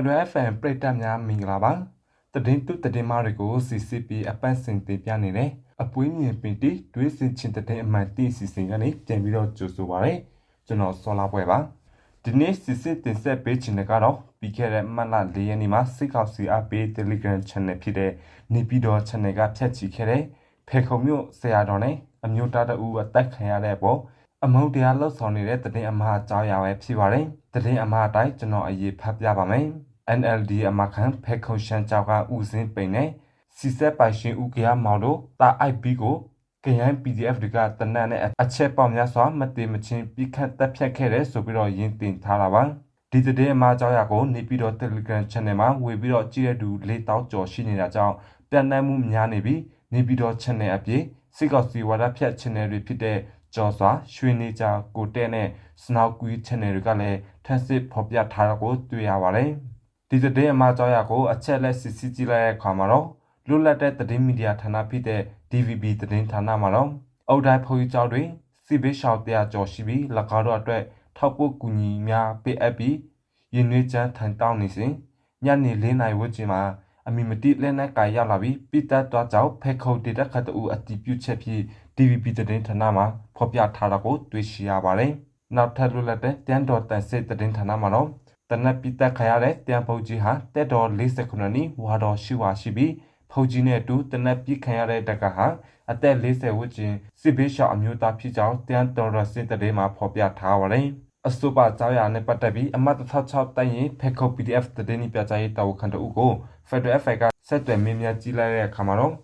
Federal FM ပရိသတ်များမင်္ဂလာပါတည်င်းသူတည်င်းမတွေကို CCP အပတ်စဉ်တင်ပြနေတယ်အပွေးမြင်ပင်တီတွေးစင်ချင်းတည်င်းအမှန်တိစီစဉ်ကနေပြန်ပြီးတော့ကြိုဆိုပါရစေကျွန်တော်စောလာပွဲပါဒီနေ့စစ်စစ်တင်ဆက်ပေးချင်တဲ့ကတော့ပြီးခဲ့တဲ့မတ်လ၄ရက်နေ့မှာစစ်ကောင်စီအပေး Telegram Channel ဖြစ်တဲ့နေပြည်တော် Channel ကဖြတ်ချီခဲ့တဲ့ဖေခုံမြို့ဆရာတော်နဲ့အမျိုးသားတအူအသက်ခံရတဲ့ပေါ်အမုတ်တရားလှုပ်ဆောင်နေတဲ့တည်င်းအမှားအကြောင်းအရာပဲဖြစ်ပါတယ်တည်င်းအမှားအတိုင်းကျွန်တော်အရေးဖတ်ပြပါမယ် NLD အမခံဖေခုံရှန်ကြောက်ကဦးစင်းပိန်နဲ့စီဆက်ပိုင်ရှင်ဦးကရမောင်တို့တာ IB ကိုကရန် PDF တွေကတနက်နဲ့အချက်ပေါက်များစွာမတေမချင်းပြခတ်တက်ဖြတ်ခဲ့တယ်ဆိုပြီးတော့ရင်းတင်ထားတာပါဒီတဲ့အမှားကြောင့်ရကိုနေပြီးတော့ Telegram Channel မှာဝေပြီးတော့ကြည့်ရတူ၄တောက်ကျော်ရှိနေတာကြောင့်ပြန်နှံ့မှုများနေပြီးနေပြီးတော့ Channel အပြည့်စိတ်ကောက်စီဝါဒဖြတ် Channel တွေဖြစ်တဲ့ကျော်စွာရွှေနေကြကိုတဲ့နဲ့စနောက်ကွီ Channel တွေကလည်းထပ်စစ်ဖော်ပြထားတာကိုတွေ့ရပါတယ် ဒီတဲ့အမှားကြောင့်ရကိုအချက်လက်စစ်စစ်ကြည့်လိုက်တဲ့အခါမှာတော့လွတ်လပ်တဲ့သတင်းမီဒီယာဌာနဖြစ်တဲ့ DVB သတင်းဌာနမှာတော့အုတ်တိုင်းဖုန်းကြီးကျောက်တွေစီဘေးရှောင်းတရားကျော်ရှိပြီး၎င်းတို့အတွက်ထောက်ပို့ကူညီများပေးအပ်ပြီးရင်းနှွေးချမ်းထန်တောင်းနေစဉ်ညနေ၄နာရီဝန်းကျင်မှာအမီမတိလက်နက်ကာရောက်လာပြီးပိတက်တော့ကြောင့်ဖက်ခုတ်ဒေတာခတ်တူအတီးပြုတ်ချက်ဖြစ် DVB သတင်းဌာနမှာဖော်ပြထားတာကိုတွေ့ရှိရပါတယ်။နောက်ထပ်လွတ်လပ်တဲ့တန်တော်တန်စစ်သတင်းဌာနမှာတော့ တနက်ပိတက်ခရတဲ့တန်ဖုတ်ကြီးဟာတက်တော်49နီဝါတော်ရှိဝါရှိပြီးဖုတ်ကြီးနဲ့အတူတနက်ပိခံရတဲ့တက်ကဟာအသက်40ဝန်းကျင်စစ်ဘေးရှောင်အမျိုးသားဖြစ်ကြောင်းတန်တော်ရစစ်တရေမှာဖော်ပြထားပါတယ်။အဆိုပါကြောင်းရနဲ့ပတ်သက်ပြီးအမတ်36တိုင်ရင်ဖက်ခုတ် PDF တည်င်းပြကြရေးတာဝန်ခံတူကို Federal FI ကဆက်သွယ်မင်းများကြီးလိုက်တဲ့အခါမှာတော့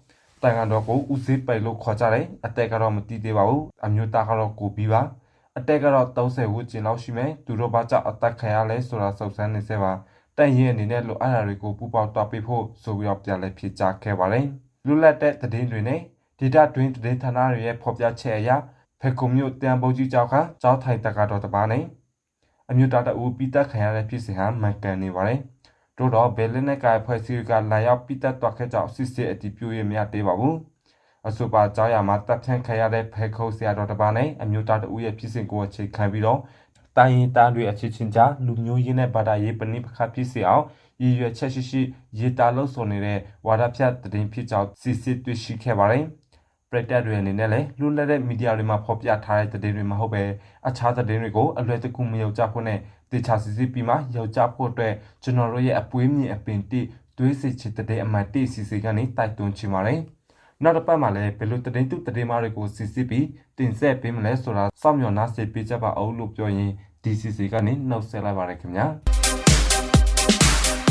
တိုင်ကန်တော်ကိုဦးစေးပိုင်လို့ခေါ်ကြတယ်အတက်ကတော့မတိသေးပါဘူးအမျိုးသားကတော့ကိုပြီးပါ အတက်ကတော့30ဝန်းကျင်လောက်ရှိမယ်သူတို့ဘာကြောင့်အသက်ခံရလဲဆိုတာစုံစမ်းနေစေပါတန်ရင်အနေနဲ့လိုအပ်တာတွေကိုပူပေါတော့ပေးဖို့ဆိုပြီးတော့ပြန်လဲဖြစ်ကြခဲ့ပါတယ်လူလက်တဲ့သတင်းတွေနဲ့ဒေတာတွင်သတင်းဌာနတွေရဲ့ဖော်ပြချက်အရဖက်ကွန်မြို့တန်ပုတ်ကြီးကျောက်ကကျောက်ထိုင်တကတော့တပါးနဲ့အမျိုးသားတအူပိတက်ခံရတဲ့ဖြစ်စဉ်ဟာမှန်ကန်နေပါတယ်တို့တော့ဘယ်လနဲ့ကဖွဲ့စည်းကလာရောက်ပိတက်တော့ခဲ့ကြောင့်စစ်စစ်အတီးပြိုရမြတ်သေးပါဘူး အဆိုပါကြောင်းရမှာတပ်ဖြန့်ခရတဲ့ဖဲခုံးဆရာတော်တပါးနဲ့အမျိုးသားတဦးရဲ့ဖြစ်စဉ်ကိုအခြေခံပြီးတော့တိုင်းရင်သားတွေအချင်းချင်းကြားလူမျိုးရင်းနဲ့ဘာသာရေးပဏိပခဖြစ်စေအောင်ရည်ရွယ်ချက်ရှိရှိရေးသားလို့ဆိုနေတဲ့ဝါဒဖြတ်တည်ဖြစ်ကြောင်းစစ်စစ်တွေ့ရှိခဲ့ပါတယ်ပရိသတ်တွေအနေနဲ့လည်းလူလက်တဲ့မီဒီယာတွေမှာဖော်ပြထားတဲ့သတင်းတွေမဟုတ်ပဲအခြားသတင်းတွေကိုအလွယ်တကူမယုံကြဖို့နဲ့တေချာစစ်စစ်ပြီးမှယောက်ျားဖို့အတွက်ကျွန်တော်တို့ရဲ့အပွေးမြင်အပင်တိတွေးစစ်ချစ်တဲ့အမှတ်တိစီစီကနေတိုက်တွန်းချင်ပါတယ်။ နောက်တစ်ပတ်မှာလည်းဘယ်လိုတည်တုတည်မတွေကိုစစ်စစ်ပြီးတင်ဆက်ပေးမလဲဆိုတာစောင့်မျှော်နှားစေပေးကြပါအောင်လို့ပြောရင် DCC ကနေနှုတ်ဆက်လိုက်ပါရခင်ဗျာ။